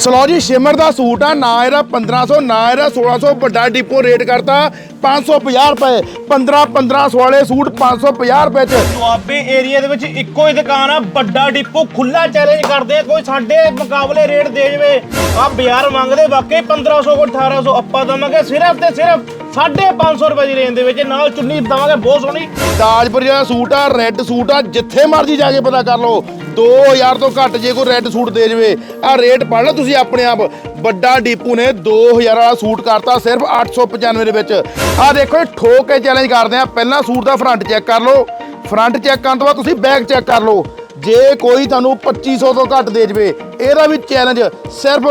Slow ਜੀ shimmer ਦਾ suit ਆ ਨਾ ਇਹਦਾ 1500 ਨਾ ਇਹਦਾ 1600 ਵੱਡਾ ਡਿਪੋ ਰੇਟ ਕਰਤਾ 550 ਰੁਪਏ। 15 1500 ਵਾਲੇ ਸੂਟ 550 ਰੁਪਏ ਚ। ਦੁਆਬੇ ਏਰੀਆ ਦੇ ਵਿੱਚ ਇੱਕੋ ਹੀ ਦੁਕਾਨ ਆ ਵੱਡਾ ਡਿਪੋ ਖੁੱਲਾ ਚੈਲੰਜ ਕਰਦੇ ਆ ਕੋਈ ਸਾਡੇ ਮੁਕਾਬਲੇ ਰੇਟ ਦੇ ਜਵੇ। ਆ ਬਾਜ਼ਾਰ ਮੰਗਦੇ ਵਾਕਈ 1500 ਕੋ 1800 ਆਪਾਂ ਦਵਾਂਗੇ ਸਿਰਫ ਤੇ ਸਿਰਫ 550 ਰੁਪਏ ਦੀ ਰੇਂਜ ਦੇ ਵਿੱਚ ਨਾਲ ਚੁੰਨੀ ਦਵਾਂਗੇ ਬਹੁਤ ਸੋਹਣੀ। ਦਾਜਪੁਰ ਦਾ ਸੂਟ ਆ ਰੈੱਡ ਸੂਟ ਆ ਜਿੱਥੇ ਮਰਜ਼ੀ ਜਾ ਕੇ ਪਤਾ ਕਰ ਲਓ। 2000 ਤੋਂ ਘੱਟ ਜੇ ਕੋਈ ਰੈੱਡ ਸੂਟ ਦੇ ਜਵੇ। ਆ ਰੇਟ ਪੜ ਲਓ ਤੁਸੀਂ ਆਪਣੇ ਆਪ। ਵੱਡਾ ਡੀਪੂ ਨੇ 2000 ਵਾਲਾ ਸੂਟ ਕਰਤਾ ਸਿਰਫ 895 ਦੇ ਵਿੱਚ। ਆ ਦੇਖੋ ਇਹ ਠੋਕ ਕੇ ਚੈਲੰਜ ਕਰਦੇ ਆ। ਪਹਿਲਾਂ ਸੂਟ ਦਾ ਫਰੰਟ ਚੈੱਕ ਕਰ ਲਓ। ਫਰੰਟ ਚੈੱਕ ਕਰਨ ਤੋਂ ਬਾਅਦ ਤੁਸੀਂ ਬੈਕ ਚੈੱਕ ਕਰ ਲਓ। ਜੇ ਕੋਈ ਤੁਹਾਨੂੰ 2500 ਤੋਂ ਘੱਟ ਦੇ ਜਵੇ, ਇਹਦਾ ਵੀ ਚੈਲੰਜ ਸਿਰਫ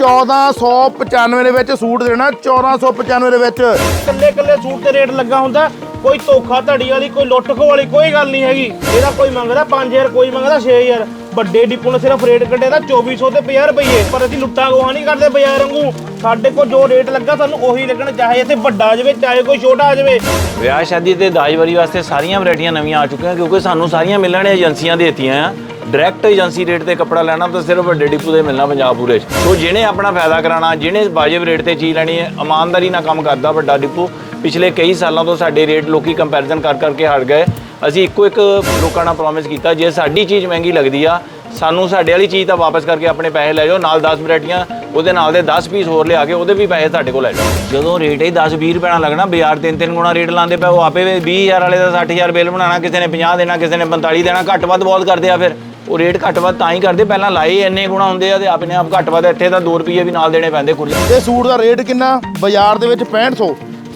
1495 ਦੇ ਵਿੱਚ ਸੂਟ ਦੇਣਾ 1495 ਦੇ ਵਿੱਚ। ਕੱਲੇ ਕੱਲੇ ਸੂਟ ਤੇ ਰੇਟ ਲੱਗਾ ਹੁੰਦਾ ਕੋਈ ਧੋਖਾ ਧੜੀ ਵਾਲੀ ਕੋਈ ਲੁੱਟ ਖੋ ਵਾਲੀ ਕੋਈ ਗੱਲ ਨਹੀਂ ਹੈਗੀ। ਇਹਦਾ ਕੋਈ ਮੰਗਦਾ 5000 ਕੋਈ ਮੰਗਦਾ 6000 ਵੱਡੇ ਡਿਪੂ ਨੇ ਸਿਰਫ ਰੇਟ ਕੱਢੇ ਦਾ 2400 ਤੇ 50 ਰੁਪਏ ਪਰ ਅਸੀਂ ਲੁੱਟਾਂ ਗੋਹਾ ਨਹੀਂ ਕਰਦੇ ਬਾਜ਼ਾਰ ਵਾਂਗੂ। ਸਾਡੇ ਕੋਲ ਜੋ ਰੇਟ ਲੱਗਾ ਸਾਨੂੰ ਉਹੀ ਲੱਗਣਾ ਚਾਹੇ ਇੱਥੇ ਵੱਡਾ ਆ ਜਾਵੇ ਚਾਹੇ ਕੋਈ ਛੋਟਾ ਆ ਜਾਵੇ। ਵਿਆਹ ਸ਼ਾਦੀ ਤੇ ਦਾਜ ਵਰੀ ਵਾਸਤੇ ਸਾਰੀਆਂ ਵੈਰਾਈਟੀਆਂ ਨਵੀਆਂ ਆ ਚੁੱਕੀਆਂ ਕਿਉਂਕਿ ਸਾਨੂੰ ਸਾਰੀਆਂ ਮਿਲਣ ਏਜੰਸੀਆਂ ਦੇ ਦਿੱਤੀਆਂ ਆ। ਡਾਇਰੈਕਟ ਏਜੰਸੀ ਰੇਟ ਤੇ ਕੱਪੜਾ ਲੈਣਾ ਤਾਂ ਸਿਰਫ ਵੱਡੇ ਡਿਪੂ ਦੇ ਮਿਲਣਾ ਪੰਜਾਬ ਪੂਰੇ 'ਚ। ਸੋ ਜਿਹਨੇ ਆਪਣਾ ਫਾਇਦਾ ਕਰਾਣਾ, ਜਿਹਨੇ ਵਾਜਿਬ ਰੇਟ ਤੇ ਚੀਜ਼ ਲੈਣੀ ਹੈ, ਇਮਾਨਦਾਰੀ ਨਾਲ ਕੰਮ ਕਰਦਾ ਵੱਡਾ ਡਿਪੂ। ਪਿਛਲੇ ਕਈ ਸਾਲਾਂ ਤੋਂ ਸਾਡੇ ਰੇਟ ਲੋਕੀ ਕੰਪੈਰੀਜ਼ਨ ਕਰ ਕਰਕੇ ਹਟ ਗਏ। ਅਸੀਂ ਇੱਕੋ ਇੱਕ ਲੋਕਾਂ ਨਾਲ ਪ੍ਰੋਮਿਸ ਕੀਤਾ, ਜੇ ਸਾਡੀ ਚੀਜ਼ ਮਹਿੰਗੀ ਲੱਗਦੀ ਆ, ਸਾਨੂੰ ਸਾਡੇ ਵਾਲੀ ਚੀਜ਼ ਤਾਂ ਵਾਪਸ ਕਰਕੇ ਆਪਣੇ ਪੈਸੇ ਲੈ ਜਾਓ, ਨਾਲ 10 ਵੈਰਾਈਟੀਆਂ, ਉਹਦੇ ਨਾਲ ਦੇ 10 ਪੀਸ ਹੋਰ ਲਿਆ ਕੇ ਉਹਦੇ ਵੀ ਪੈਸੇ ਸਾਡੇ ਕੋਲ ਲੈ ਜਾਓ। ਜਦੋਂ ਰੇਟ ਹੀ 10 20 ਰੁਪਏ ਨਾਲ ਲੱਗਣਾ, ਬਾਜ਼ਾਰ ਤਿੰਨ ਤਿੰਨ ਗੁਣਾ ਰੇਟ ਲਾਉਂਦੇ ਪਏ, ਉਹ ਆਪੇ ਵੀ 20000 ਵਾਲੇ ਦਾ 60000 ਬਿੱਲ ਬਣਾਉਣਾ, ਕਿਸੇ ਨੇ 50 ਦੇਣਾ, ਕਿਸੇ ਨੇ 45 ਦੇਣਾ, ਘੱਟ ਵੱਧ ਬਹੁਤ ਕਰਦੇ ਆ ਫਿਰ। ਉਹ ਰੇਟ ਘੱਟ ਵੱਧ ਤਾਂ ਹੀ ਕਰਦੇ ਪਹਿਲਾਂ ਲਾਏ ਇੰਨੇ ਗੁਣਾ ਹੁੰਦੇ ਆ ਤੇ ਆਪਣੇ ਆਪ ਘੱਟ ਵੱਧ ਇੱਥੇ ਤਾਂ 2 ਰੁਪਏ ਵੀ ਨਾਲ ਦੇਣੇ ਪੈਂਦੇ ਖੁੱਲੇ ਤੇ ਸੂਟ ਦਾ ਰੇਟ ਕਿੰਨਾ? ਬਾਜ਼ਾਰ ਦੇ ਵਿੱਚ 6500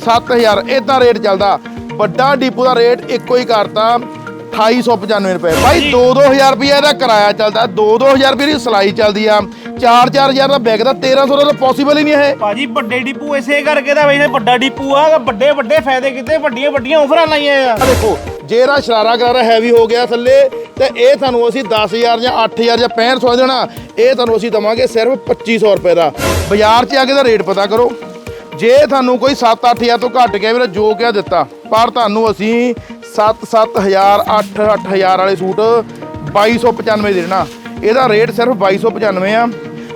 7000 ਇਦਾਂ ਰੇਟ ਚੱਲਦਾ। ਵੱਡਾ ਡੀਪੂ ਦਾ ਰੇਟ ਇੱਕੋ ਹੀ ਕਰਤਾ 2895 ਰੁਪਏ। ਭਾਈ 2-2000 ਰੁਪਏ ਦਾ ਕਿਰਾਇਆ ਚੱਲਦਾ। 2-2000 ਰੁਪਏ ਦੀ ਸਲਾਈ ਚੱਲਦੀ ਆ। 4-4000 ਦਾ ਬੈਗ ਦਾ 1300 ਦਾ ਪੋਸੀਬਲ ਹੀ ਨਹੀਂ ਇਹ। ਭਾਜੀ ਵੱਡੇ ਡਿਪੂ ਇਸੇ ਕਰਕੇ ਤਾਂ ਵੈਸੇ ਵੱਡਾ ਡਿਪੂ ਆ ਵੱਡੇ ਵੱਡੇ ਫਾਇਦੇ ਕੀਤੇ ਵੱਡੀਆਂ ਵੱਡੀਆਂ ਆਫਰਾਂ ਲਾਈਆਂ ਆ। ਆ ਦੇਖੋ ਜੇ ਇਹਦਾ ਸ਼ਰਾਰਾ ਕਰਾਰਾ ਹੈਵੀ ਹੋ ਗਿਆ ਥੱਲੇ, ਤੇ ਇਹ ਤੁਹਾਨੂੰ ਅਸੀਂ 10000 ਜਾਂ 8000 ਜਾਂ 6500 ਦੇਣਾ। ਇਹ ਤੁਹਾਨੂੰ ਅਸੀਂ ਦਵਾਂਗੇ ਸਿਰਫ 2500 ਰੁਪਏ ਦਾ। ਬਾਜ਼ਾਰ 'ਚ ਆ ਕੇ ਦਾ ਰੇਟ ਪਤਾ ਕਰੋ। ਜੇ ਤੁਹਾਨੂੰ ਕੋਈ 7-8000 ਤੋਂ ਘੱਟ ਗਿਆ ਵੀਰੇ ਜੋ ਕਿਹਾ ਦਿੱਤਾ। ਪਰ ਤੁਹਾਨੂੰ ਅਸੀਂ 7-7000 8-8000 ਵਾਲੇ ਸੂਟ 2295 ਦੇ ਦੇਣਾ। ਇਹਦਾ ਰੇਟ ਸਿਰਫ 2295 ਆ।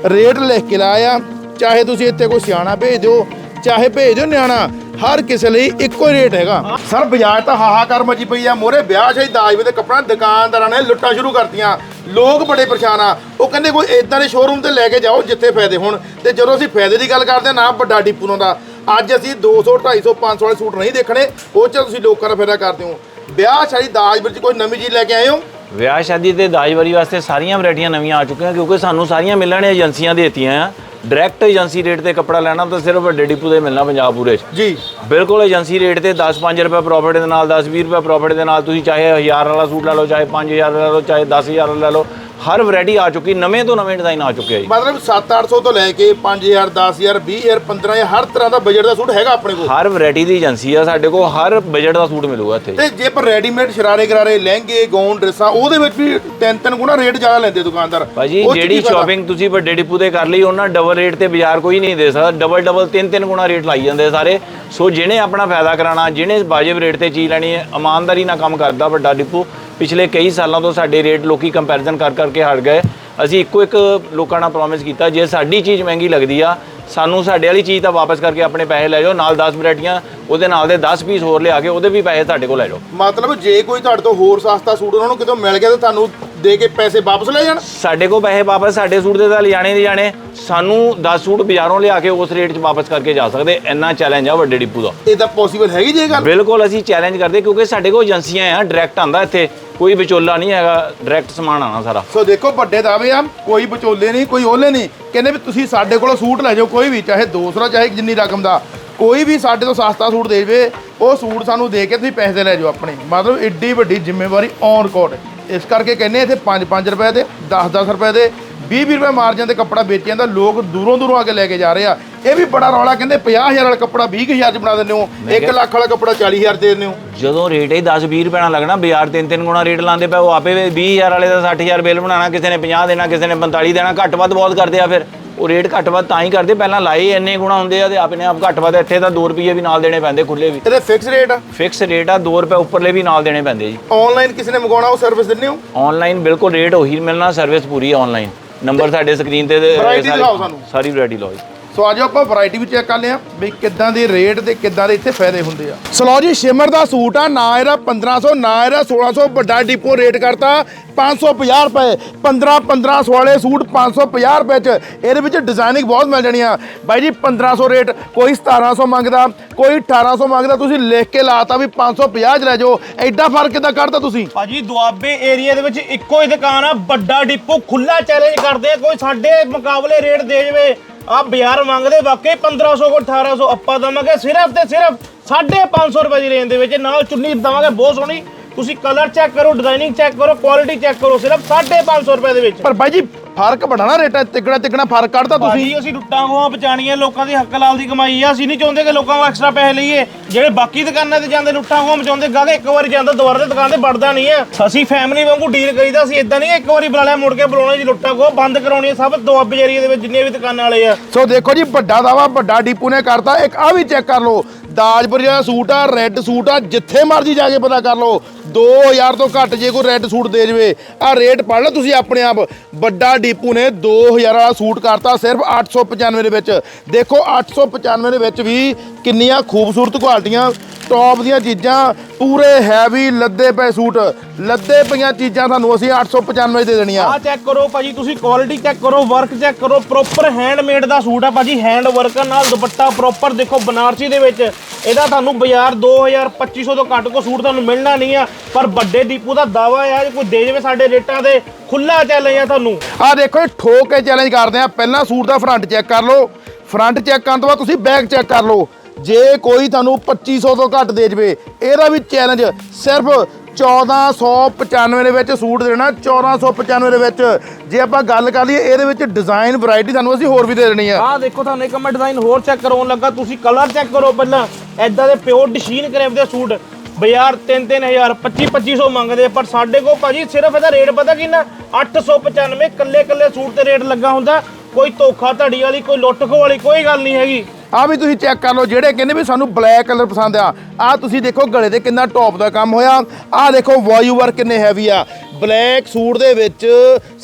ਰੇਟ ਲਿਖ ਕੇ ਲਾਇਆ। ਚਾਹੇ ਤੁਸੀਂ ਇੱਥੇ ਕੋਈ ਸਿਆਣਾ ਭੇਜ ਦਿਓ, ਚਾਹੇ ਭੇਜ ਦਿਓ ਨਿਆਣਾ। ਹਰ ਕਿਸੇ ਲਈ ਇੱਕੋ ਹੀ ਰੇਟ ਹੈਗਾ। ਸਰ ਬਾਜ਼ਾਰ ਤਾਂ ਹਾਹਾਕਾਰ ਮਚੀ ਪਈ ਆ। ਮੋਰੇ ਵਿਆਹ ਸ਼ਾਦੀ ਦਾਜ ਦੇ ਕੱਪੜਾ ਦੁਕਾਨਦਾਰਾਂ ਨੇ ਲੁੱਟਾਂ ਸ਼ੁਰੂ ਕਰਤੀਆਂ। ਲੋਕ ਬੜੇ ਪਰੇਸ਼ਾਨ ਆ। ਉਹ ਕਹਿੰਦੇ ਕੋਈ ਇਦਾਂ ਦੇ ਸ਼ੋਰੂਮ ਤੇ ਲੈ ਕੇ ਜਾਓ ਜਿੱਥੇ ਫਾਇਦੇ ਹੋਣ। ਤੇ ਜਦੋਂ ਅਸੀਂ ਫਾਇਦੇ ਦੀ ਗੱਲ ਕਰਦੇ ਆ, ਨਾ ਵੱਡਾ ਡਿਪੂ ਦਾ ਅੱਜ ਅਸੀਂ 200 250 500 ਵਾਲੇ ਸੂਟ ਨਹੀਂ ਦੇਖਣੇ। ਉਹ ਚ ਤੁਸੀਂ ਲੋਕਾਂ ਦਾ ਫਾਇਦਾ ਕਰਦੇ ਹੋ। ਵਿਆਹ ਸ਼ਾਦੀ ਦਾਜ ਵਿੱਚ ਕੋਈ ਨਵੀਂ ਚੀਜ਼ ਲੈ ਕੇ ਆਏ ਹੋ? ਵਿਆਹ ਸ਼ਾਦੀ ਤੇ ਦਾਜ ਵਰੀ ਵਾਸਤੇ ਸਾਰੀਆਂ ਵੈਰਾਈਟੀਆਂ ਨਵੀਆਂ ਆ ਚੁੱਕੀਆਂ ਕਿਉਂਕਿ ਸਾਨੂੰ ਸਾਰੀਆਂ ਮਿਲਣ ਏਜੰਸੀਆਂ ਦੇ ਦਿੱਤੀਆਂ ਆ। ਡਾਇਰੈਕਟ ਏਜੰਸੀ ਰੇਟ ਤੇ ਕੱਪੜਾ ਲੈਣਾ ਤਾਂ ਸਿਰਫ ਵੱਡੇ ਡਿਪੂ ਦੇ ਮਿਲਣਾ ਪੰਜਾਬ ਪੂਰੇ 'ਚ। ਜੀ। ਬਿਲਕੁਲ ਏਜੰਸੀ ਰੇਟ ਤੇ 10-5 ਰੁਪਏ ਪ੍ਰੋਫਿਟ ਦੇ ਨਾਲ 10-20 ਰੁਪਏ ਪ੍ਰੋਫਿਟ ਦੇ ਨਾਲ ਤੁਸੀਂ ਚਾਹੇ 1000 ਵਾਲਾ ਸੂਟ ਲੈ ਲਓ ਚਾਹੇ 5000 ਲੈ ਲਓ ਚਾਹੇ 10000 ਵਾਲਾ ਲੈ ਲਓ ਹਰ ਵੈਰਾਈਟੀ ਆ ਚੁੱਕੀ ਨਵੇਂ ਤੋਂ ਨਵੇਂ ਡਿਜ਼ਾਈਨ ਆ ਚੁੱਕੇ ਆ ਜੀ। ਮਤਲਬ 7-800 ਤੋਂ ਲੈ ਕੇ 5000 10000 20000 15000 ਹਰ ਤਰ੍ਹਾਂ ਦਾ ਬਜਟ ਦਾ ਸੂਟ ਹੈਗਾ ਆਪਣੇ ਕੋਲ? ਹਰ ਵੈਰਾਈਟੀ ਦੀ ਏਜੰਸੀ ਆ ਸਾਡੇ ਕੋਲ ਹਰ ਬਜਟ ਦਾ ਸੂਟ ਮਿਲੂਗਾ ਇੱਥੇ। ਤੇ ਜੇ ਪਰ ਰੈਡੀਮੇਡ ਸ਼ਰਾਰੇ ਗਰਾਰੇ ਲਹਿੰਗੇ ਗਾਊਨ ਡਰੈਸਾਂ ਉਹਦੇ ਵਿੱਚ ਵੀ ਤਿੰਨ ਤਿੰਨ ਗੁਣਾ ਰੇਟ ਜ਼ਿਆਦਾ ਲੈਂਦੇ ਦੁਕਾਨਦਾਰ। ਭਾਜੀ ਉਹ 'ਚ ਜਿਹੜੀ ਕੀ ਫਾਇਦਾ? ਸ਼ਾਪਿੰਗ ਤੁਸੀਂ ਵੱਡੇ ਡਿਪੂ ਤੇ ਕਰ ਲਈ ਉਹਨਾਂ ਡਬਲ ਰੇਟ ਤੇ ਬਾਜ਼ਾਰ ਕੋਈ ਨਹੀਂ ਦੇ ਸਕਦਾ ਡਬਲ ਡਬਲ ਤਿੰਨ ਤਿੰਨ ਗੁਣਾ ਰੇਟ ਲਾਈ ਜਾਂਦੇ ਸਾਰੇ। ਸੋ ਜਿਹਨੇ ਆਪਣਾ ਫਾਇਦਾ ਕਰਾਣਾ ਜਿਹਨੇ ਵਾਜਿਬ ਰੇਟ ਤੇ ਚੀਜ਼ ਲੈਣੀ ਹੈ ਇਮਾਨਦਾਰੀ ਨਾਲ ਕੰਮ ਕਰਦਾ ਵੱਡਾ ਡਿਪੂ ਪਿਛਲੇ ਕਈ ਸਾਲਾਂ ਤੋਂ ਸਾਡੇ ਰੇਟ ਲੋਕੀ ਕੰਪੈਰੀਜ਼ਨ ਕਰ ਕਰਕੇ ਹਟ ਗਏ। ਅਸੀਂ ਇੱਕੋ ਇੱਕ ਲੋਕਾਂ ਨਾਲ ਪ੍ਰੋਮਿਸ ਕੀਤਾ ਜੇ ਸਾਡੀ ਚੀਜ਼ ਮਹਿੰਗੀ ਲੱਗਦੀ ਆ ਸਾਨੂੰ ਸਾਡੇ ਵਾਲੀ ਚੀਜ਼ ਤਾਂ ਵਾਪਸ ਕਰਕੇ ਆਪਣੇ ਪੈਸੇ ਲੈ ਜਾਓ ਨਾਲ 10 ਵੈਰਾਈਟੀਆਂ ਉਹਦੇ ਨਾਲ ਦੇ 10 ਪੀਸ ਹੋਰ ਲਿਆ ਕੇ ਉਹਦੇ ਵੀ ਪੈਸੇ ਤੁਹਾਡੇ ਕੋਲ ਲੈ ਜਾਓ। ਮਤਲਬ ਜੇ ਕੋਈ ਤੁਹਾਡੇ ਤੋਂ ਹੋਰ ਸਸਤਾ ਸੂਟ ਉਹਨਾਂ ਨੂੰ ਕਿਤੋਂ ਮਿਲ ਗਿਆ ਤਾਂ ਤੁਹਾਨੂੰ ਦੇ ਕੇ ਪੈਸੇ ਵਾਪਸ ਲੈ ਜਾਣ? ਸਾਡੇ ਕੋਲ ਪੈਸੇ ਵਾਪਸ ਸਾਡੇ ਸੂਟ ਦੇ ਤਾਂ ਲਿਜਾਣੇ ਦੀ ਜਾਣੇ। ਸਾਨੂੰ 10 ਸੂਟ ਬਾਜ਼ਾਰੋਂ ਲਿਆ ਕੇ ਉਸ ਰੇਟ 'ਚ ਵਾਪਸ ਕਰਕੇ ਜਾ ਸਕਦੇ। ਇੰਨਾ ਚੈਲੰਜ ਆ ਵੱਡੇ ਡਿਪੂ ਦਾ। ਇਹਦਾ ਪੋਸੀਬਲ ਹੈਗੀ ਜੇ ਇਹ ਗੱਲ? ਬਿਲਕੁਲ ਅਸੀਂ ਚੈਲੰਜ ਕਰਦੇ ਕਿਉਂਕਿ ਸਾਡੇ ਕੋਲ ਏਜੰਸੀਆਂ ਆ ਡਾਇਰੈਕਟ ਆਂਦਾ ਇੱਥੇ। ਕੋਈ ਵਿਚੋਲਾ ਨਹੀਂ ਹੈਗਾ ਡਾਇਰੈਕਟ ਸਮਾਨ ਆਣਾ ਸਾਰਾ। ਸੋ ਦੇਖੋ, ਵੱਡੇ ਦਾਅਵੇ ਆ, ਕੋਈ ਵਿਚੋਲੇ ਨਹੀਂ, ਕੋਈ ਓਲੇ ਨਹੀਂ। ਕਹਿੰਦੇ ਵੀ ਤੁਸੀਂ ਸਾਡੇ ਕੋਲੋਂ ਸੂਟ ਲੈ ਜਾਓ, ਕੋਈ ਵੀ, ਚਾਹੇ 200 ਚਾਹੇ ਜਿੰਨੀ ਰਕਮ ਦਾ। ਕੋਈ ਵੀ ਸਾਡੇ ਤੋਂ ਸਸਤਾ ਸੂਟ ਦੇ ਦੇਵੇ, ਉਹ ਸੂਟ ਸਾਨੂੰ ਦੇ ਕੇ ਤੁਸੀਂ ਪੈਸੇ ਲੈ ਜਾਓ ਆਪਣੇ। ਮਤਲਬ ਏਡੀ ਵੱਡੀ ਜ਼ਿੰਮੇਵਾਰੀ ਔਨ ਰਿਕਾਰਡ ਇਸ ਕਰਕੇ ਕਹਿੰਦੇ ਇੱਥੇ 5-5 ਰੁਪਏ ਦੇ 10-10 ਰੁਪਏ ਦੇ 20-20 ਰੁਪਏ ਮਾਰਜਨ ਤੇ ਕੱਪੜਾ ਵੇਚੀ ਜਾਂਦਾ ਲੋਕ ਦੂਰੋਂ ਦੂਰੋਂ ਆ ਕੇ ਲੈ ਕੇ ਜਾ ਰਹੇ ਆ। ਇਹ ਵੀ ਬੜਾ ਰੌਲਾ ਕਹਿੰਦੇ 50000 ਵਾਲਾ ਕੱਪੜਾ 20000 ਚ ਬਣਾ ਦਿੰਦੇ ਹੋ 1 ਲੱਖ ਵਾਲਾ ਕੱਪੜਾ 40000 ਦੇ ਦਿੰਦੇ ਹੋ। ਜਦੋਂ ਰੇਟ ਹੀ 10 20 ਰੁਪਏ ਨਾਲ ਲੱਗਣਾ ਬਾਜ਼ਾਰ ਤਿੰਨ ਤਿੰਨ ਗੁਣਾ ਰੇਟ ਲਾਉਂਦੇ ਪਏ ਉਹ ਆਪੇ ਵੀ 20000 ਵਾਲੇ ਦਾ 60000 ਬਿੱਲ ਬਣਾਉਣਾ ਕਿਸੇ ਨੇ 50 ਦੇਣਾ ਕਿਸੇ ਨੇ 45 ਦੇਣਾ ਘੱਟ ਵੱਧ ਬਹੁਤ ਕਰਦੇ ਆ ਫਿਰ। ਉਹ ਰੇਟ ਘੱਟ ਵੱਧ ਤਾਂ ਹੀ ਕਰਦੇ ਪਹਿਲਾਂ ਲਾਏ ਇੰਨੇ ਗੁਣਾ ਹੁੰਦੇ ਆ ਤੇ ਆਪਣੇ ਆਪ ਘੱਟ ਵੱਧ ਇੱਥੇ ਤਾਂ 2 ਰੁਪਏ ਵੀ ਨਾਲ ਦੇਣੇ ਪੈਂਦੇ ਖੁੱਲੇ ਵੀ। ਇਹਦੇ ਫਿਕਸ ਰੇਟ ਆ? ਫਿਕਸ ਰੇਟ ਆ 2 ਰੁਪਏ ਉੱਪਰਲੇ ਵੀ ਨਾਲ ਦੇਣੇ ਪੈਂਦੇ ਜੀ। ਆਨਲਾਈਨ ਕਿਸੇ ਨੇ ਮੰਗਾਉਣਾ ਉਹ ਸਰਵਿਸ ਦਿੰਦੇ ਹੋ? ਆਨਲਾਈਨ ਬਿਲਕੁਲ ਰੇਟ ਉਹੀ ਮਿਲਣਾ ਸਰਵਿਸ ਪੂਰੀ ਆਨਲਾਈਨ ਨੰਬਰ ਸਾਡੇ ਸਕਰੀਨ ਤੇ ਤੇ Variety ਸਾਰੀ- ਦਿਖਾਓ ਸਾਨੂੰ। ਸਾਰੀ ਵੈਰਾਈਟੀ ਲਓ ਜੀ ਸੋ ਅੱਜ ਆਪਾਂ ਵੈਰਾਈਟੀ ਵੀ ਚੈੱਕ ਕਰਨੇ ਆ ਵੀ ਕਿੱਦਾਂ ਦੇ ਰੇਟ ਤੇ ਕਿੱਦਾਂ ਦੇ ਇੱਥੇ ਫਾਇਦੇ ਹੁੰਦੇ ਆ। ਸੋ ਲਓ ਜੀ ਸ਼ਿਮਰ ਦਾ ਸੂਟ ਆ ਨਾ ਇਹਦਾ 1500 ਨਾ ਇਹਦਾ 1600 ਵੱਡਾ ਡਿਪੋ ਰੇਟ ਕਰਤਾ 550 ਰੁਪਏ। 15 1500 ਵਾਲੇ ਸੂਟ 550 ਰੁਪਏ ਚ। ਇਹਦੇ ਵਿੱਚ ਡਿਜ਼ਾਈਨਿੰਗ ਬਹੁਤ ਮਿਲ ਜਾਣੀ ਆ। ਬਾਈ ਜੀ 1500 ਰੇਟ ਕੋਈ 1700 ਮੰਗਦਾ ਕੋਈ 1800 ਮੰਗਦਾ ਤੁਸੀਂ ਲਿਖ ਕੇ ਲਾਤਾ ਵੀ 550 ਚ ਲੈ ਜਾਓ। ਐਡਾ ਫ਼ਰਕ ਕਿੱਦਾਂ ਕੱਢਤਾ ਤੁਸੀਂ? ਭਾਜੀ ਦੁਆਬੇ ਏਰੀਆ ਦੇ ਵਿੱਚ ਇੱਕੋ ਹੀ ਦੁਕਾਨ ਆ ਵੱਡਾ ਡਿਪੋ ਖੁੱਲਾ ਚੈਲੰਜ ਕਰਦੇ ਆ ਕੋਈ ਸਾਡੇ ਮੁਕਾਬਲੇ ਰੇਟ ਦੇ ਜਵੇ। ਆ ਬਾਜ਼ਾਰ ਮੰਗਦੇ ਵਾਕਈ 1500 ਕੋ 1800 ਆਪਾਂ ਦਵਾਂਗੇ ਸਿਰਫ ਤੇ ਸਿਰਫ 550 ਰੁਪਏ ਦੀ ਰੇਂਜ ਦੇ ਵਿੱਚ। ਨਾਲ ਚੁੰਨੀ ਦਵਾਂਗੇ, ਬਹੁਤ ਸੋਹਣੀ। ਤੁਸੀਂ ਕਲਰ ਚੈੱਕ ਕਰੋ ਡਿਜ਼ਾਈਨਿੰਗ ਚੈੱਕ ਕਰੋ ਕੁਆਲਿਟੀ ਚੈੱਕ ਕਰੋ, ਸਿਰਫ 550 ਰੁਪਏ ਦੇ ਵਿੱਚ। ਪਰ ਬਾਈ ਜੀ ਫ਼ਰਕ ਬੜਾ ਨਾ ਰੇਟਾਂ ਤਿੱਕਣਾ ਤਿੱਕਣਾ ਫ਼ਰਕ ਕੱਢਤਾ ਤੁਸੀਂ। ਭਾਜੀ ਅਸੀਂ ਲੁੱਟਾਂ ਖੋਹਾਂ ਬਚਾਣੀਆਂ ਲੋਕਾਂ ਦੀ ਹੱਕ ਲਾਲ ਦੀ ਕਮਾਈ ਆ। ਅਸੀਂ ਨਹੀਂ ਚਾਹੁੰਦੇ ਕਿ ਲੋਕਾਂ ਕੋਲ ਐਕਸਟਰਾ ਪੈਸੇ ਲਈਏ। ਜਿਹੜੇ ਬਾਕੀ ਦੁਕਾਨਾਂ ਤੇ ਜਾਂਦੇ ਲੁੱਟਾਂ ਖੋਹਾਂ ਬਚਾਉਂਦੇ ਗਾਹਕ ਇੱਕ ਵਾਰੀ ਜਾਂਦਾ ਦੁਬਾਰਾ ਤੇ ਦੁਕਾਨ ਤੇ ਵੜਦਾ ਨਹੀਂ ਹੈ ਅਸੀਂ ਫੈਮਿਲੀ ਵਾਂਗੂ ਡੀਲ ਕਰੀਦਾ ਅਸੀਂ ਇਦਾਂ ਨਹੀਂ ਇੱਕ ਵਾਰੀ ਬੁਲਾ ਲਿਆ ਮੁੜ ਕੇ ਬੁਲਾਉਣਾ ਜੀ ਲੁੱਟਾਂ ਖੋਹ ਬੰਦ ਕਰਾਉਣੀ ਸਭ ਦੁਆਬੇ ਏਰੀਆ ਦੇ ਵਿੱਚ ਜਿੰਨੇ ਵੀ ਦੁਕਾਨਾਂ ਵਾਲੇ ਆ। ਸੋ ਦੇਖੋ ਜੀ ਵੱਡਾ ਦਾਵਾ ਵੱਡਾ ਡੀਪੂ ਨੇ ਕਰਤਾ। ਇੱਕ ਆ ਵੀ ਚੈੱਕ ਕਰ ਲਓ ਦਾਜਪੁਰ ਦਾ ਸੂਟ ਆ ਰੈੱਡ ਸੂਟ ਆ, ਜਿੱਥੇ ਮਰਜ਼ੀ ਜਾ ਕੇ ਪਤਾ ਕਰ ਲਓ। 2000 ਤੋਂ ਘੱਟ ਜੇ ਕੋਈ ਰੈੱਡ ਸੂਟ ਦੇ ਜਵੇ ਆ ਰੇਟ ਪੜ ਲਓ ਤੁਸੀਂ ਆਪਣੇ ਆਪ। ਵੱਡਾ ਡੀਪੂ ਨੇ 2000 ਵਾਲਾ ਸੂਟ ਕਰਤਾ ਸਿਰਫ 895 ਦੇ ਵਿੱਚ। ਦੇਖੋ 895 ਦੇ ਵਿੱਚ ਵੀ ਕਿੰਨੀਆਂ ਖੂਬਸੂਰਤ ਕੁਆਲਟੀਆਂ ਟੌਪ ਦੀਆਂ ਚੀਜ਼ਾਂ ਪੂਰੇ ਹੈਵੀ ਲੱਦੇ ਪਏ ਸੂਟ। ਲੱਦੇ ਪਈਆਂ ਚੀਜ਼ਾਂ ਤੁਹਾਨੂੰ ਅਸੀਂ 895 ਦੇ ਦੇਣੀਆਂ। ਆਹ ਚੈੱਕ ਕਰੋ ਭਾਜੀ ਤੁਸੀਂ ਕੁਆਲਿਟੀ ਚੈੱਕ ਕਰੋ ਵਰਕ ਚੈੱਕ ਕਰੋ ਪ੍ਰੋਪਰ ਹੈਂਡਮੇਡ ਦਾ ਸੂਟ ਆ ਭਾਜੀ ਹੈਂਡ ਵਰਕ ਨਾਲ ਦੁਪੱਟਾ ਪ੍ਰੋਪਰ ਦੇਖੋ ਬਨਾਰਸੀ ਦੇ ਵਿੱਚ। ਇਹਦਾ ਤੁਹਾਨੂੰ ਬਾਜ਼ਾਰ 2000 2500 ਤੋਂ ਘੱਟ ਕੋ ਸੂਟ ਤੁਹਾਨੂੰ ਮਿਲਣਾ ਨਹੀਂ ਆ ਪਰ ਵੱਡੇ ਦੀਪੂ ਦਾ ਦਾਵਾ ਆ ਜੇ ਕੋਈ ਦੇ ਜਾਵੇ ਸਾਡੇ ਰੇਟਾਂ ਤੇ ਖੁੱਲਾ ਚੱਲ ਆ ਤੁਹਾਨੂੰ। ਆ ਦੇਖੋ ਇਹ ਠੋਕ ਕੇ ਚੈਲੰਜ ਕਰਦੇ ਆ। ਪਹਿਲਾਂ ਸੂਟ ਦਾ ਫਰੰਟ ਚੈੱਕ ਕਰ ਲਓ। ਫਰੰਟ ਚੈੱਕ ਕਰਨ ਤੋਂ ਬਾਅਦ ਤੁਸੀਂ ਬੈਕ ਚੈੱਕ ਕਰ ਲਓ। ਜੇ ਕੋਈ ਤੁਹਾਨੂੰ 2500 ਤੋਂ ਘੱਟ ਦੇ ਜਵੇ ਇਹਦਾ ਵੀ ਚੈਲੰਜ ਸਿਰਫ 1495 ਦੇ ਵਿੱਚ ਸੂਟ ਦੇਣਾ 1495 ਦੇ ਵਿੱਚ। ਜੇ ਆਪਾਂ ਗੱਲ ਕਰ ਲਈਏ ਇਹਦੇ ਵਿੱਚ ਡਿਜ਼ਾਈਨ ਵੈਰਾਈਟੀ ਤੁਹਾਨੂੰ ਅਸੀਂ ਹੋਰ ਵੀ ਦੇ ਦੇਣੀ ਆ। ਆਹ ਦੇਖੋ ਤੁਹਾਨੂੰ ਇੱਕ ਮੈਂ ਡਿਜ਼ਾਈਨ ਹੋਰ ਚੈੱਕ ਕਰਾਉਣ ਲੱਗਾ ਤੁਸੀਂ ਕਲਰ ਚੈੱਕ ਕਰੋ ਪਹਿਲਾਂ। ਐਦਾਂ ਦੇ ਪਿਓਰ ਡਿਸ਼ੀਨ ਕਰੇਵ ਦੇ ਸੂਟ ਬਾਜ਼ਾਰ 3-3000 25-2500 ਮੰਗਦੇ ਆ, ਪਰ ਸਾਡੇ ਕੋਲ ਭਾਜੀ ਸਿਰਫ ਇਹਦਾ ਰੇਟ ਪਤਾ ਕਿੰਨਾ? 895 ਕੱਲੇ ਕੱਲੇ ਸੂਟ ਤੇ ਰੇਟ ਲੱਗਾ ਹੁੰਦਾ। ਕੋਈ ਧੋਖਾ ਧੜੀ ਵਾਲੀ ਕੋਈ ਲੁੱਟ ਖੋ ਵਾਲੀ ਕੋਈ ਗੱਲ ਨਹੀਂ ਹੈਗੀ। ਆ ਵੀ ਤੁਸੀਂ ਚੈੱਕ ਕਰ ਲਓ, ਜਿਹੜੇ ਕਹਿੰਦੇ ਵੀ ਸਾਨੂੰ ਬਲੈਕ ਕਲਰ ਪਸੰਦ ਆ ਆ ਤੁਸੀਂ ਦੇਖੋ ਗਲੇ ਤੇ ਕਿੰਨਾ ਟੌਪ ਦਾ ਕੰਮ ਹੋਇਆ। ਆ ਦੇਖੋ ਵਾਯੂ ਵਰਕ ਕਿੰਨੇ ਹੈਵੀ ਆ। ਬਲੈਕ ਸੂਟ ਦੇ ਵਿੱਚ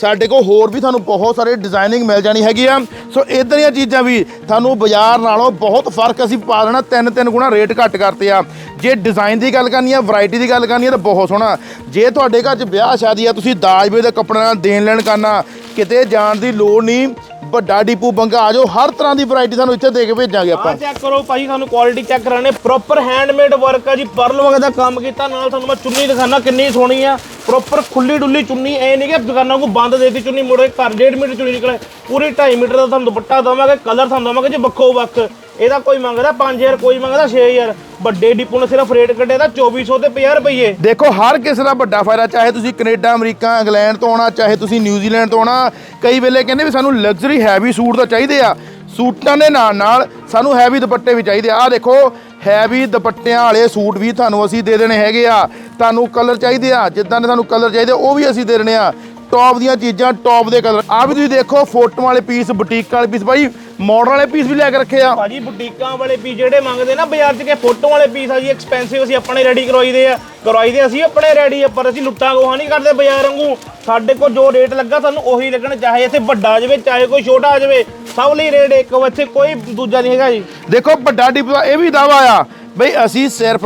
ਸਾਡੇ ਕੋਲ ਹੋਰ ਵੀ ਤੁਹਾਨੂੰ ਬਹੁਤ ਸਾਰੇ ਡਿਜ਼ਾਈਨਿੰਗ ਮਿਲ ਜਾਣੀ ਹੈਗੀ ਆ। ਸੋ ਇਦਾਂ ਦੀਆਂ ਚੀਜ਼ਾਂ ਵੀ ਤੁਹਾਨੂੰ ਬਾਜ਼ਾਰ ਨਾਲੋਂ ਬਹੁਤ ਫ਼ਰਕ ਅਸੀਂ ਪਾ ਦੇਣਾ ਤਿੰਨ ਤਿੰਨ ਗੁਣਾ ਰੇਟ ਘੱਟ ਕਰਤੇ ਆ। ਜੇ ਡਿਜ਼ਾਈਨ ਦੀ ਗੱਲ ਕਰਨੀ ਆ ਵੈਰਾਈਟੀ ਦੀ ਗੱਲ ਕਰਨੀ ਆ, ਤਾਂ ਬਹੁਤ ਸੋਹਣਾ। ਜੇ ਤੁਹਾਡੇ ਘਰ 'ਚ ਵਿਆਹ ਸ਼ਾਦੀ ਆ, ਤੁਸੀਂ ਦਾਜ ਵੇ ਦਾ ਕੱਪੜਾ ਨਾਲ ਦੇਣ ਲੈਣ ਕਰਨਾ, ਕਿਤੇ ਜਾਣ ਦੀ ਲੋੜ ਨਹੀਂ। ਵੱਡਾ ਡੀਪੂ ਬੰਗਾ ਆ ਹਰ ਤਰ੍ਹਾਂ ਦੀ ਵੈਰਾਈਟੀ ਤੁਹਾਨੂੰ ਇੱਥੇ ਦੇ ਕੇ ਭੇਜਾਂਗੇ ਆਪਾਂ। ਆਹ ਚੈੱਕ ਕਰੋ ਭਾਜੀ ਤੁਹਾਨੂੰ ਕੁਆਲਿਟੀ ਚੈੱਕ ਕਰਾਣੇ ਪ੍ਰੋਪਰ ਹੈਂਡਮੇਡ ਵਰਕ ਆ ਜੀ, ਪਰਲ ਵਗੈਰਾ ਦਾ ਕੰਮ ਕੀਤਾ, ਨਾਲ ਤੁਹਾਨੂੰ ਮੈਂ ਚੁੰਨੀ ਦਿਖਾਣਾ ਕਿੰਨੀ ਸੋਹਣੀ ਆ। ਪ੍ਰੋਪਰ ਖੁੱਲੀ ਡੁੱਲੀ ਚੁੰਨੀ, ਐ ਨਹੀਂ ਕਿ ਦੁਕਾਨਾਂ ਨੂੰ ਬੰਦ ਦੇਤੀ ਚੁੰਨੀ, ਮੁੜੇ ਘਰ 1.5 ਮੀਟਰ ਚੁੰਨੀ ਨਿਕਲੇ। ਪੂਰੀ 2.5 ਮੀਟਰ ਦਾ ਤੁਹਾਨੂੰ ਦੁਪੱਟਾ ਦਵਾਂਗੇ ਕਲਰ ਤੁਹਾਨੂੰ ਦਵਾਂਗੇ ਜੀ ਵੱਖੋ ਵੱਖ ਇਹਦਾ ਕੋਈ ਮੰਗਦਾ 5000 ਕੋਈ ਮੰਗਦਾ 6000 ਵੱਡੇ ਡਿਪੂ ਨੇ ਸਿਰਫ ਰੇਟ ਕੱਢਿਆ ਦਾ 2400 ਤੇ 50 ਰੁਪਏ ਦੇਖੋ, ਹਰ ਕਿਸੇ ਦਾ ਵੱਡਾ ਫਾਇਦਾ, ਚਾਹੇ ਤੁਸੀਂ ਕੈਨੇਡਾ, ਅਮਰੀਕਾ, ਇੰਗਲੈਂਡ ਤੋਂ ਆਉਣਾ, ਚਾਹੇ ਤੁਸੀਂ ਨਿਊਜ਼ੀਲੈਂਡ ਤੋਂ ਆਉਣਾ, ਕਈ ਵੇਲੇ ਕਹਿੰਦੇ ਵੀ ਸਾਨੂੰ ਲਗਜ਼ਰੀ ਹੈਵੀ ਸੂਟ ਤਾਂ ਚਾਹੀਦੇ ਆ। ਸੂਟਾਂ ਦੇ ਨਾਲ ਨਾਲ ਸਾਨੂੰ ਹੈਵੀ ਦੁਪੱਟੇ ਵੀ ਚਾਹੀਦੇ ਆ। ਆਹ ਦੇਖੋ ਹੈਵੀ ਦੁਪੱਟਿਆਂ ਵਾਲੇ ਸੂਟ ਵੀ ਤੁਹਾਨੂੰ ਅਸੀਂ ਦੇ ਦੇਣੇ ਹੈਗੇ ਆ। ਤੁਹਾਨੂੰ ਕਲਰ ਚਾਹੀਦੇ ਆ, ਜਿੱਦਾਂ ਦੇ ਤੁਹਾਨੂੰ ਕਲਰ ਚਾਹੀਦੇ ਉਹ ਵੀ ਅਸੀਂ ਦੇ ਦੇਣੇ ਆ। ਟੌਪ ਦੀਆਂ ਚੀਜ਼ਾਂ ਟੌਪ ਦੇ ਕਲਰ ਆ ਵੀ ਤੁਸੀਂ ਦੇਖੋ ਫੋਟੋ ਵਾਲੇ ਪੀਸ ਬੁਟੀਕ ਵਾਲੇ ਪੀਸ ਭਾਈ ਮਾਡਲ ਵਾਲੇ ਪੀਸ ਵੀ ਲੈ ਕੇ ਰੱਖੇ ਆ। ਭਾਜੀ ਬੁਟੀਕਾਂ ਵਾਲੇ ਪੀਸ ਜਿਹੜੇ ਮੰਗਦੇ ਨਾ ਬਾਜ਼ਾਰ 'ਚ ਕਿ ਫੋਟੋ ਵਾਲੇ ਪੀਸ ਆ ਜੀ ਐਕਸਪੈਂਸਿਵ ਅਸੀਂ ਆਪਣੇ ਰੈਡੀ ਕਰਵਾਈਦੇ ਆ। ਕਰਵਾਈਦੇ ਅਸੀਂ ਆਪਣੇ ਰੈਡੀ ਆ ਪਰ ਅਸੀਂ ਲੁੱਟਾਂ ਗੋਹਾ ਨਹੀਂ ਕਰਦੇ ਬਾਜ਼ਾਰ ਵਾਂਗੂ। ਸਾਡੇ ਕੋਲ ਜੋ ਰੇਟ ਲੱਗਾ ਸਾਨੂੰ ਉਹੀ ਲੱਗਣ ਚਾਹੇ ਇੱਥੇ ਵੱਡਾ ਆ ਜਾਵੇ ਚਾਹੇ ਕੋਈ ਛੋਟਾ ਆ ਜਾਵੇ। ਸਭ ਲਈ ਰੇਟ ਇੱਕ ਇੱਥੇ ਕੋਈ ਦੂਜਾ ਨਹੀਂ ਹੈਗਾ ਜੀ। ਦੇਖੋ ਵੱਡਾ ਡਿਪੂ ਇਹ ਵੀ ਦਾਵਾ ਆ ਬਈ ਅਸੀਂ ਸਿਰਫ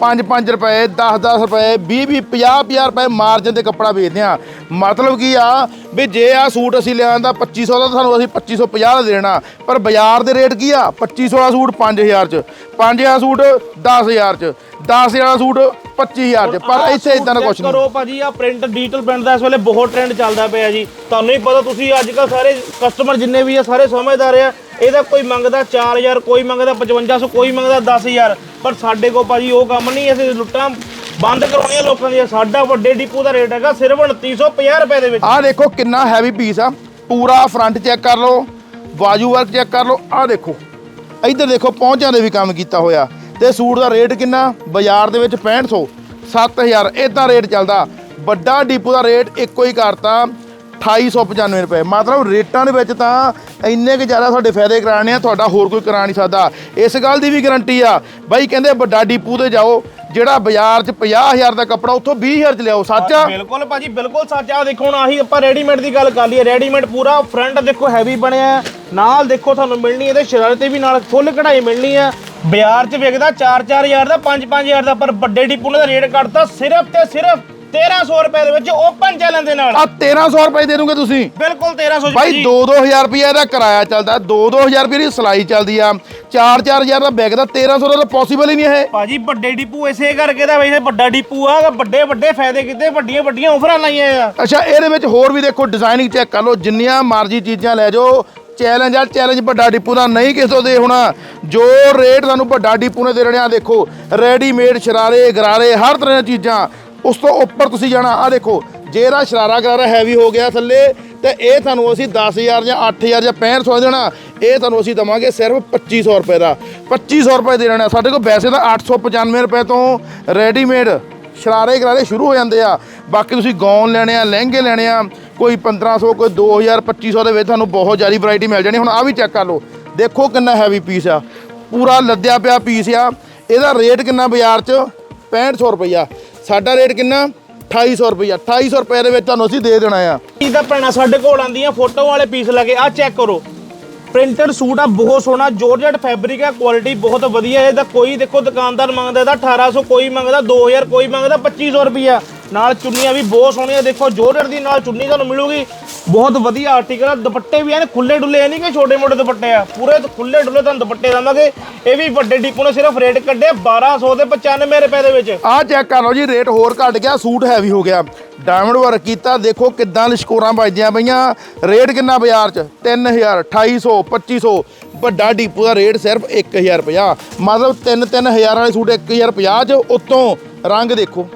5-5 ਰੁਪਏ 10-10 ਰੁਪਏ 20-20 50-50 ਰੁਪਏ ਮਾਰਜਨ ਤੇ ਕੱਪੜਾ ਵੇਚਦੇ ਆ ਮਤਲਬ ਕੀ ਆ ਵੀ ਜੇ ਆ ਸੂਟ ਅਸੀਂ ਲਿਆਂਦਾ 2500 ਦਾ ਤਾਂ ਸਾਨੂੰ ਅਸੀਂ 2550 ਦਾ ਦੇਣਾ। ਪਰ ਬਾਜ਼ਾਰ ਦੇ ਰੇਟ ਕੀ ਆ? 2500 ਦਾ ਸੂਟ 5000 ਚ 5000 ਸੂਟ 10000 ਚ 10000 ਦਾ ਸੂਟ 25000 ਚ। ਪਰ ਇੱਥੇ ਇਦਾਂ ਦਾ ਕੁਝ check ਨਹੀਂ। ਕਰੋ ਭਾਜੀ ਆ ਪ੍ਰਿੰਟ ਡਿਜੀਟਲ ਪ੍ਰਿੰਟ ਦਾ ਇਸ ਵੇਲੇ ਬਹੁਤ ਟ੍ਰੈਂਡ ਚੱਲਦਾ ਪਿਆ ਜੀ। ਤੁਹਾਨੂੰ ਹੀ ਪਤਾ ਤੁਸੀਂ ਅੱਜ ਕੱਲ ਸਾਰੇ ਕਸਟਮਰ ਜਿੰਨੇ ਵੀ ਆ ਸਾਰੇ ਸਮਝਦਾਰ ਆ। ਇਹਦਾ ਕੋਈ ਮੰਗਦਾ 4000 ਕੋਈ ਮੰਗਦਾ 5500 ਕੋਈ ਮੰਗਦਾ 10000 ਪਰ ਸਾਡੇ ਕੋਲ ਭਾਜੀ ਉਹ ਕੰਮ ਨਹੀਂ, ਅਸੀਂ ਲੁੱਟਾਂ ਬੰਦ ਕਰਾਉਣੀਆਂ ਲੋਕਾਂ ਦੀਆਂ। ਸਾਡਾ ਵੱਡੇ ਡਿਪੂ ਦਾ ਰੇਟ ਹੈਗਾ ਸਿਰਫ 2950 ਰੁਪਏ ਦੇ ਵਿੱਚ। ਆਹ ਦੇਖੋ ਕਿੰਨਾ ਹੈਵੀ ਪੀਸ ਆ। ਪੂਰਾ ਫਰੰਟ ਚੈੱਕ ਕਰ ਲਓ ਬਾਜੂ ਵਰਕ ਚੈੱਕ ਕਰ ਲਓ। ਆਹ ਦੇਖੋ, ਇੱਧਰ ਦੇਖੋ ਪਹੁੰਚਾਂ ਦੇ ਵੀ ਕੰਮ ਕੀਤਾ ਹੋਇਆ। ਤੇ ਸੂਟ ਦਾ ਰੇਟ ਕਿੰਨਾ? ਬਾਜ਼ਾਰ ਦੇ ਵਿੱਚ 6500 7000 ਇਦਾਂ ਰੇਟ ਚੱਲਦਾ। ਵੱਡਾ ਡੀਪੂ ਦਾ ਰੇਟ ਇੱਕੋ ਹੀ ਕਰਤਾ। 2895 ਰੁਪਏ। ਮਤਲਬ ਰੇਟਾਂ ਦੇ ਵਿੱਚ ਤਾਂ ਇੰਨੇ ਕਿ ਜ਼ਿਆਦਾ ਤੁਹਾਡੇ ਫਾਇਦੇ ਕਰਾਣੇ ਆ, ਤੁਹਾਡਾ ਹੋਰ ਕੋਈ ਕਰਾ ਨਹੀਂ ਸਕਦਾ। ਇਸ ਗੱਲ ਦੀ ਵੀ ਗਾਰੰਟੀ ਆ। ਬਾਈ ਕਹਿੰਦੇ ਵੱਡਾ ਡੀਪੂ ਤੇ ਜਾਓ, ਜਿਹੜਾ ਬਾਜ਼ਾਰ 'ਚ 50000 ਦਾ ਕੱਪੜਾ ਉੱਥੋਂ 20000 'ਚ ਲਿਆਓ, ਸੱਚ ਆ? ਬਿਲਕੁਲ ਭਾਜੀ, ਬਿਲਕੁਲ ਸੱਚ ਆ। ਦੇਖੋ ਹੁਣ ਆਹੀ ਆਪਾਂ ਰੈਡੀਮੇਡ ਦੀ ਗੱਲ ਕਰ ਲਈਏ। ਰੈਡੀਮੇਡ ਪੂਰਾ ਫਰੰਟ ਦੇਖੋ ਹੈਵੀ ਬਣਿਆ ਨਾਲ ਦੇਖੋ ਤੁਹਾਨੂੰ ਮਿਲਣੀ ਇਹਦੇ ਸ਼ਰਾਰੇ ਵੀ ਨਾਲ ਫੁੱਲ ਕਢਾਈ ਮਿਲਣੀ ਹੈ। ਬਾਜ਼ਾਰ 'ਚ ਵਿਕਦਾ 4-4000 ਦਾ 5-5000 ਦਾ, ਪਰ ਵੱਡੇ ਡੀਪੂ ਨੇ ਦਾ ਰੇਟ ਕੱਟਤਾ ਸਿਰਫ ਤੇ ਸਿਰਫ 1300 ਰੁਪਏ ਦੇ ਵਿੱਚ ਓਪਨ ਚੈਲੰਜ ਦੇ ਨਾਲ। ਆ 1300 ਰੁਪਏ ਦੇ ਦੂੰਗੇ ਤੁਸੀਂ। ਬਿਲਕੁਲ 1300 ਭਾਈ 2-2000 ਰੁਪਏ ਦਾ ਕਿਰਾਇਆ ਚੱਲਦਾ 2-2000 ਰੁਪਏ ਦੀ ਸਿਲਾਈ ਚੱਲਦੀ ਆ। 4-4000 ਦਾ ਬੈਗ ਦਾ 1300 ਦਾ ਤਾਂ ਪੋਸੀਬਲ ਹੀ ਨਹੀਂ ਇਹ। ਭਾਜੀ ਵੱਡੇ ਡਿਪੂ ਇਸੇ ਕਰਕੇ ਦਾ ਵੈਸੇ ਵੱਡਾ ਡਿਪੂ ਆ ਵੱਡੇ ਵੱਡੇ ਫਾਇਦੇ ਕੀਤੇ ਵੱਡੀਆਂ ਵੱਡੀਆਂ ਆਫਰਾਂ ਲਾਈਆਂ ਆ। ਅੱਛਾ ਇਹਦੇ ਵਿੱਚ ਹੋਰ ਵੀ ਦੇਖੋ ਡਿਜ਼ਾਈਨਿੰਗ ਚੈੱਕ ਕਰ ਲਓ ਜਿੰਨੀਆਂ ਮਰਜ਼ੀ ਚੀਜ਼ਾਂ ਲੈ ਜਾਓ। ਚੈਲੰਜ ਆ ਚੈਲੰਜ ਵੱਡਾ ਡਿਪੂ ਦਾ ਨਹੀਂ ਕਿਸੇ ਦੇ ਹੋਣਾ। ਜੋ ਰੇਟ ਤੁਹਾਨੂੰ ਵੱਡਾ ਡਿਪੂ ਨੇ ਦੇ ਰਹੇ ਆ ਦੇਖੋ ਰੈਡੀਮੇਡ ਸ਼ਰਾਰੇ ਗਰਾਰੇ ਹਰ ਤਰ੍ਹਾਂ ਦੀਆਂ ਚੀਜ਼ਾਂ। ਉਸ ਤੋਂ ਉੱਪਰ ਤੁਸੀਂ ਜਾਣਾ। ਆ ਦੇਖੋ, ਜੇ ਇਹਦਾ ਸ਼ਰਾਰਾ ਕਰਾਰਾ ਹੈਵੀ ਹੋ ਗਿਆ ਥੱਲੇ, ਤੇ ਇਹ ਤੁਹਾਨੂੰ ਅਸੀਂ 10000 ਜਾਂ 8000 ਜਾਂ 6500 ਦੇਣਾ। ਇਹ ਤੁਹਾਨੂੰ ਅਸੀਂ ਦਵਾਂਗੇ ਸਿਰਫ 2500 ਰੁਪਏ ਦਾ। 2500 ਰੁਪਏ ਦੇ ਦੇਣਾ। ਸਾਡੇ ਕੋਲ ਵੈਸੇ ਤਾਂ 895 ਰੁਪਏ ਤੋਂ ਰੈਡੀਮੇਡ ਸ਼ਰਾਰੇ ਗਰਾਰੇ ਸ਼ੁਰੂ ਹੋ ਜਾਂਦੇ ਆ। ਬਾਕੀ ਤੁਸੀਂ ਗੌਨ ਲੈਣੇ ਆ, ਲਹਿੰਗੇ ਲੈਣੇ ਆ, ਕੋਈ 1500 ਕੋਈ 2000 2500 ਦੇ ਵਿੱਚ ਤੁਹਾਨੂੰ ਬਹੁਤ ਜ਼ਿਆਦਾ ਵੈਰਾਈਟੀ ਮਿਲ ਜਾਣੀ। ਹੁਣ ਆ ਵੀ ਚੈੱਕ ਕਰ ਲਓ। ਦੇਖੋ ਕਿੰਨਾ ਹੈਵੀ ਪੀਸ ਆ। ਪੂਰਾ ਲੱਦਿਆ ਪਿਆ ਪੀਸ ਆ। ਇਹਦਾ ਰੇਟ ਕਿੰਨਾ ਬਾਜ਼ਾਰ 'ਚ? 6500 ਰੁਪਈਆ। ਸਾਡਾ ਰੇਟ ਕਿੰਨਾ? 2800 ਰੁਪਈਆ। 2800 ਰੁਪਏ ਦੇ ਵਿੱਚ ਤੁਹਾਨੂੰ ਅਸੀਂ ਦੇ ਦੇਣਾ ਆ। ਇਹਦਾ ਭੈਣਾ ਸਾਡੇ ਕੋਲ ਆਂਦੀਆਂ ਫੋਟੋ ਵਾਲੇ ਪੀਸ ਲੱਗੇ ਆ ਚੈੱਕ ਕਰੋ। ਪ੍ਰਿੰਟਡ ਸੂਟ ਆ, ਬਹੁਤ ਸੋਹਣਾ, ਜੋਰਜਟ ਫੈਬਰਿਕ ਆ ਕੁਆਲਿਟੀ ਬਹੁਤ ਵਧੀਆ। ਇਹਦਾ ਕੋਈ ਦੇਖੋ ਦੁਕਾਨਦਾਰ ਮੰਗਦਾ, ਇਹਦਾ 1800 ਕੋਈ ਮੰਗਦਾ 2000 ਕੋਈ ਮੰਗਦਾ 2500 ਰੁਪਿਆ ਨਾਲ ਚੁੰਨੀਆਂ ਵੀ ਬਹੁਤ ਸੋਹਣੀਆਂ, ਦੇਖੋ ਜੋਰਜਟ ਦੀ ਨਾਲ ਚੁੰਨੀ ਤੁਹਾਨੂੰ ਮਿਲੂਗੀ। ਬਹੁਤ ਵਧੀਆ ਆਰਟੀਕਲ ਆ, ਦੁਪੱਟੇ ਵੀ ਐਨ ਖੁੱਲੇ ਡੁੱਲੇ ਨਹੀਂ ਕਿ ਛੋਟੇ ਮੋਟੇ ਦੁਪੱਟੇ ਆ, ਪੂਰੇ ਖੁੱਲੇ ਡੁੱਲੇ ਤੁਹਾਨੂੰ ਦੁਪੱਟੇ ਦਵਾਂਗੇ। ਇਹ ਵੀ ਵੱਡੇ ਡੀਪੂ ਨੇ ਸਿਰਫ ਰੇਟ ਕੱਢੇ 1200 ਦੇ 95 ਰੁਪਏ ਦੇ ਵਿੱਚ। ਆਹ ਚੈੱਕ ਕਰ ਲਓ ਜੀ ਰੇਟ ਹੋਰ ਘਟ ਗਿਆ, ਸੂਟ ਹੈਵੀ ਹੋ ਗਿਆ। ਡਾਇਮੰਡ ਵਰਕ ਕੀਤਾ, ਦੇਖੋ ਕਿੱਦਾਂ ਲਿਸ਼ਕੋਰਾਂ ਵੱਜਦੀਆਂ ਪਈਆਂ। ਰੇਟ ਕਿੰਨਾ ਬਾਜ਼ਾਰ 'ਚ? 3000 2800 2500 ਵੱਡਾ ਡੀਪੂ ਦਾ ਰੇਟ ਸਿਰਫ 1050 ਮਤਲਬ 3-3000 ਵਾਲੇ ਸੂਟ 1050 'ਚ, ਉੱਤੋਂ ਰੰਗ ਦੇਖੋ।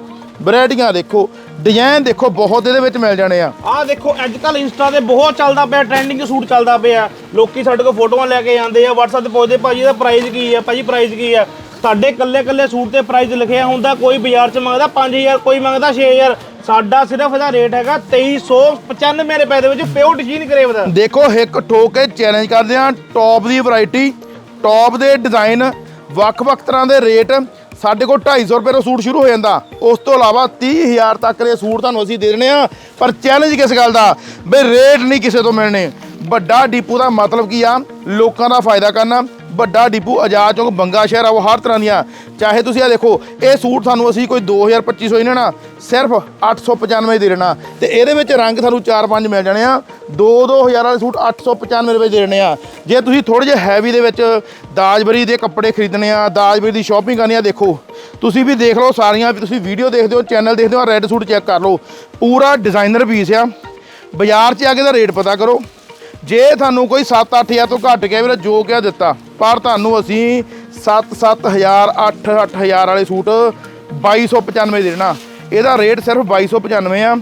ਵੈਰਾਈਟੀਆਂ ਦੇਖੋ ਡਿਜ਼ਾਈਨ ਦੇਖੋ ਬਹੁਤ ਇਹਦੇ ਵਿੱਚ ਮਿਲ ਜਾਣੇ ਆ। ਆਹ ਦੇਖੋ ਅੱਜ ਕੱਲ ਇੰਸਟਾ ਤੇ ਬਹੁਤ ਚੱਲਦਾ ਪਿਆ ਟ੍ਰੈਂਡਿੰਗ ਸੂਟ ਚੱਲਦਾ ਪਿਆ। ਲੋਕੀ ਸਾਡੇ ਕੋਲ ਫੋਟੋਆਂ ਲੈ ਕੇ ਜਾਂਦੇ ਆ WhatsApp ਤੇ ਪੁੱਛਦੇ ਭਾਜੀ ਇਹਦਾ ਪ੍ਰਾਈਸ ਕੀ ਆ? ਭਾਜੀ ਪ੍ਰਾਈਸ ਕੀ ਆ? ਸਾਡੇ ਕੱਲੇ ਕੱਲੇ ਸੂਟ ਤੇ ਪ੍ਰਾਈਸ ਲਿਖਿਆ ਹੁੰਦਾ ਕੋਈ ਬਾਜ਼ਾਰ 'ਚ ਮੰਗਦਾ 5000 ਕੋਈ ਮੰਗਦਾ 6000 ਸਾਡਾ ਸਿਰਫ ਇਹਦਾ ਰੇਟ ਹੈਗਾ 2395 ਰੁਪਏ ਦੇ ਵਿੱਚ ਪਿਓਰ ਡਿਜ਼ਾਈਨ ਕਰੇਵ ਦਾ। ਦੇਖੋ ਹਿੱਕ ਠੋਕ ਕੇ ਚੈਲੰਜ ਕਰਦੇ ਆ ਟੌਪ ਦੀ ਵੈਰਾਈਟੀ ਟੌਪ ਦੇ ਡਿਜ਼ਾਈਨ ਵੱਖ-ਵੱਖ ਤਰ੍ਹਾਂ ਦੇ ਰੇਟ ਸਾਡੇ ਕੋਲ 250 ਰੁਪਏ ਦਾ ਸੂਟ ਸ਼ੁਰੂ ਹੋ ਜਾਂਦਾ। ਉਸ ਤੋਂ ਇਲਾਵਾ 30000 ਤੱਕ ਦੇ ਸੂਟ ਤੁਹਾਨੂੰ ਅਸੀਂ ਦੇ ਦੇਣੇ ਆ ਪਰ ਚੈਲੰਜ ਕਿਸ ਗੱਲ ਦਾ? ਬਈ ਰੇਟ ਨਹੀਂ ਕਿਸੇ ਤੋਂ ਮਿਲਣੇ। ਵੱਡਾ ਡੀਪੂ ਦਾ ਮਤਲਬ ਕੀ ਆ? ਲੋਕਾਂ ਦਾ ਫਾਇਦਾ ਕਰਨਾ। ਵੱਡਾ ਡੀਪੂ ਆਜ਼ਾਦ ਚੌਂਕ ਬੰਗਾ ਸ਼ਹਿਰ ਆ, ਉਹ ਹਰ ਤਰ੍ਹਾਂ ਦੀਆਂ, ਚਾਹੇ ਤੁਸੀਂ ਆ ਦੇਖੋ, ਇਹ ਸੂਟ ਤੁਹਾਨੂੰ ਅਸੀਂ ਕੋਈ 2000 2500 ਹੀ ਨਾ ਸਿਰਫ 895 ਦੇ ਦੇਣਾ ਤੇ ਇਹਦੇ ਵਿੱਚ ਰੰਗ ਤੁਹਾਨੂੰ 4-5 ਮਿਲ ਜਾਣੇ ਆ। 2-2000 ਵਾਲੇ ਸੂਟ 895 ਰੁਪਏ ਦੇ ਦੇਣੇ ਆ। ਜੇ ਤੁਸੀਂ ਥੋੜੇ ਜਿਹੇ ਹੈਵੀ ਦੇ ਵਿੱਚ ਦਾਜਬਰੀ ਦੇ ਕੱਪੜੇ ਖਰੀਦਣੇ ਆ, ਦਾਜਬਰੀ ਦੀ ਸ਼ਾਪਿੰਗ ਕਰਨੀ ਆ, ਦੇਖੋ, ਤੁਸੀਂ ਵੀ ਦੇਖ ਲਓ ਸਾਰੀਆਂ, ਵੀ ਤੁਸੀਂ ਵੀਡੀਓ ਦੇਖਦੇ ਹੋ ਚੈਨਲ ਦੇਖਦੇ ਹੋ ਰੈੱਡ ਸੂਟ ਚੈੱਕ ਕਰ ਲਓ। ਪੂਰਾ ਡਿਜ਼ਾਈਨਰ ਪੀਸ ਆ। ਬਾਜ਼ਾਰ 'ਚ ਆ ਕੇ ਦਾ ਰੇਟ ਪਤਾ ਕਰੋ। ਜੇ ਤੁਹਾਨੂੰ ਕੋਈ 7-8000 ਤੋਂ ਘੱਟ ਗਿਆ ਵੀਰੇ, ਜੋ ਕਿਹਾ ਦਿੱਤਾ, ਪਰ ਤੁਹਾਨੂੰ ਅਸੀਂ 7-7000 8-8000 ਵਾਲੇ ਸੂਟ 2295 ਦੇ ਦੇਣਾ। ਇਹਦਾ ਰੇਟ ਸਿਰਫ 2295 ਆ।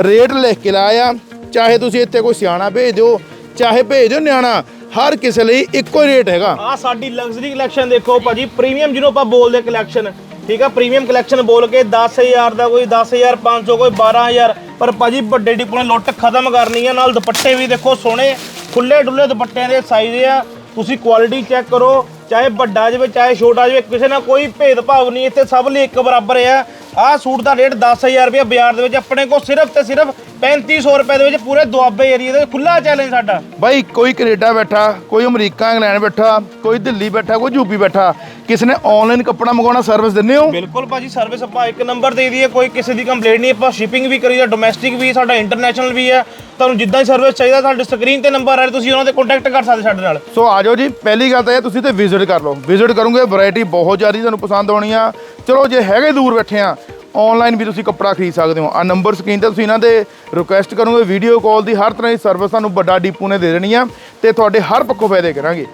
ਰੇਟ ਲਿਖ ਕੇ ਲਾਇਆ ਚਾਹੇ ਤੁਸੀਂ ਇੱਥੇ ਕੋਈ ਸਿਆਣਾ ਭੇਜ ਦਿਓ, ਚਾਹੇ ਭੇਜ ਦਿਓ ਨਿਆਣਾ, ਹਰ ਕਿਸੇ ਲਈ ਇੱਕੋ ਹੀ ਰੇਟ ਹੈਗਾ। ਆ ਸਾਡੀ ਲਗਜ਼ਰੀ ਕਲੈਕਸ਼ਨ ਦੇਖੋ ਭਾਜੀ ਪ੍ਰੀਮੀਅਮ ਜਿਹਨੂੰ ਆਪਾਂ ਬੋਲਦੇ ਕਲੈਕਸ਼ਨ ਠੀਕ ਆ ਪ੍ਰੀਮੀਅਮ ਕਲੈਕਸ਼ਨ ਬੋਲ ਕੇ 10000 ਦਾ ਕੋਈ 10500 ਕੋਈ 12000 ਪਰ ਭਾਜੀ ਵੱਡੇ ਡਿਪੂ ਨੇ ਲੁੱਟ ਖਤਮ ਕਰਨੀ ਆ। ਨਾਲ ਦੁਪੱਟੇ ਵੀ ਦੇਖੋ ਸੋਹਣੇ ਖੁੱਲੇ ਡੁੱਲੇ ਦੁਪੱਟਿਆਂ ਦੇ ਸਾਈਜ਼ ਆ। ਤੁਸੀਂ ਕੁਆਲਿਟੀ ਚੈੱਕ ਕਰੋ, ਚਾਹੇ ਵੱਡਾ ਜਾਵੇ, ਚਾਹੇ ਛੋਟਾ ਜਾਵੇ, ਕਿਸੇ ਨਾਲ ਕੋਈ ਭੇਦਭਾਵ ਨਹੀਂ। ਇੱਥੇ ਸਭ ਲਈ ਇੱਕ ਬਰਾਬਰ ਆ। ਆਹ ਸੂਟ ਦਾ ਰੇਟ 10000 ਰੁਪਏ ਬਾਜ਼ਾਰ ਦੇ ਵਿੱਚ ਆਪਣੇ ਕੋਲ ਸਿਰਫ ਤੇ ਸਿਰਫ 3500 ਰੁਪਏ ਦੇ ਵਿੱਚ ਪੂਰੇ ਦੁਆਬੇ ਏਰੀਆ ਦੇ ਖੁੱਲਾ ਚੈਲੰਜ ਸਾਡਾ। ਬਾਈ ਕੋਈ ਕੈਨੇਡਾ ਬੈਠਾ ਕੋਈ ਅਮਰੀਕਾ ਇੰਗਲੈਂਡ ਬੈਠਾ ਕੋਈ ਦਿੱਲੀ ਬੈਠਾ ਕੋਈ ਯੂਪੀ ਬੈਠਾ ਕਿਸੇ ਨੇ ਆਨਲਾਈਨ ਕੱਪੜਾ ਮੰਗਵਾਉਣਾ ਸਰਵਿਸ ਦਿੰਦੇ ਹੋ? ਬਿਲਕੁਲ ਭਾਜੀ ਸਰਵਿਸ ਆਪਾਂ ਇੱਕ ਨੰਬਰ ਦੇ ਦਈਏ ਕੋਈ ਕਿਸੇ ਦੀ ਕੰਪਲੇਂਟ ਨਹੀਂ ਆਪਾਂ ਸ਼ਿਪਿੰਗ ਵੀ ਕਰੀਦਾ ਡੋਮੈਸਟਿਕ ਵੀ ਸਾਡਾ ਇੰਟਰਨੈਸ਼ਨਲ ਵੀ ਹੈ। ਤੁਹਾਨੂੰ ਜਿੱਦਾਂ ਹੀ ਸਰਵਿਸ ਚਾਹੀਦਾ ਸਾਡੇ ਸਕਰੀਨ ਤੇ ਨੰਬਰ ਆ ਰਿਹਾ ਤੁਸੀਂ ਉਹਨਾਂ ਤੇ ਕੰਟੈਕਟ ਕਰ ਸਕਦੇ ਸਾਡੇ ਨਾਲ। ਸੋ ਆ ਜਾਓ ਜੀ ਪਹਿਲੀ ਗੱਲ ਤਾਂ ਇਹ ਤੁਸੀਂ ਤੇ ਵਿਜ਼ਿਟ ਕਰ ਲਓ। ਵਿਜ਼ਿਟ ਕਰੋਗੇ ਵੈਰਾਈਟੀ ਬਹੁਤ ਜ਼ਿਆਦਾ ਤੁਹਾਨੂੰ ਪਸੰਦ ਆਉਣੀ ਆ। ਚਲੋ ਜੇ ਹੈਗੇ ਦੂਰ ਬੈਠੇ ਆ ਆਨਲਾਈਨ ਵੀ ਤੁਸੀਂ ਕੱਪੜਾ ਖਰੀਦ ਸਕਦੇ ਹੋ। ਆ ਨੰਬਰ ਸਕਰੀਨ ਤੇ ਤੁਸੀਂ ਇਹਨਾਂ ਦੇ ਰਿਕੁਐਸਟ ਕਰੋਗੇ ਵੀਡੀਓ ਕਾਲ ਦੀ ਹਰ ਤਰ੍ਹਾਂ ਦੀ ਸਰਵਿਸ ਤੁਹਾਨੂੰ ਵੱਡਾ ਡੀਪੂ ਨੇ ਦੇ ਦੇਣੀ ਆ ਤੇ ਤੁਹਾਡੇ ਹਰ ਪੱਖੋਂ ਫਾਇਦੇ ਕਰਾਂਗੇ।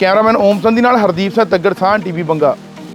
ਕੈਮਰਾਮੈਨ ਓਮ ਸੰਧੀ ਨਾਲ ਹਰਦੀਪ ਸਿੰਘ ਤੱਗੜ ਸਾਹ ਟੀਵੀ ਬੰਗਾ।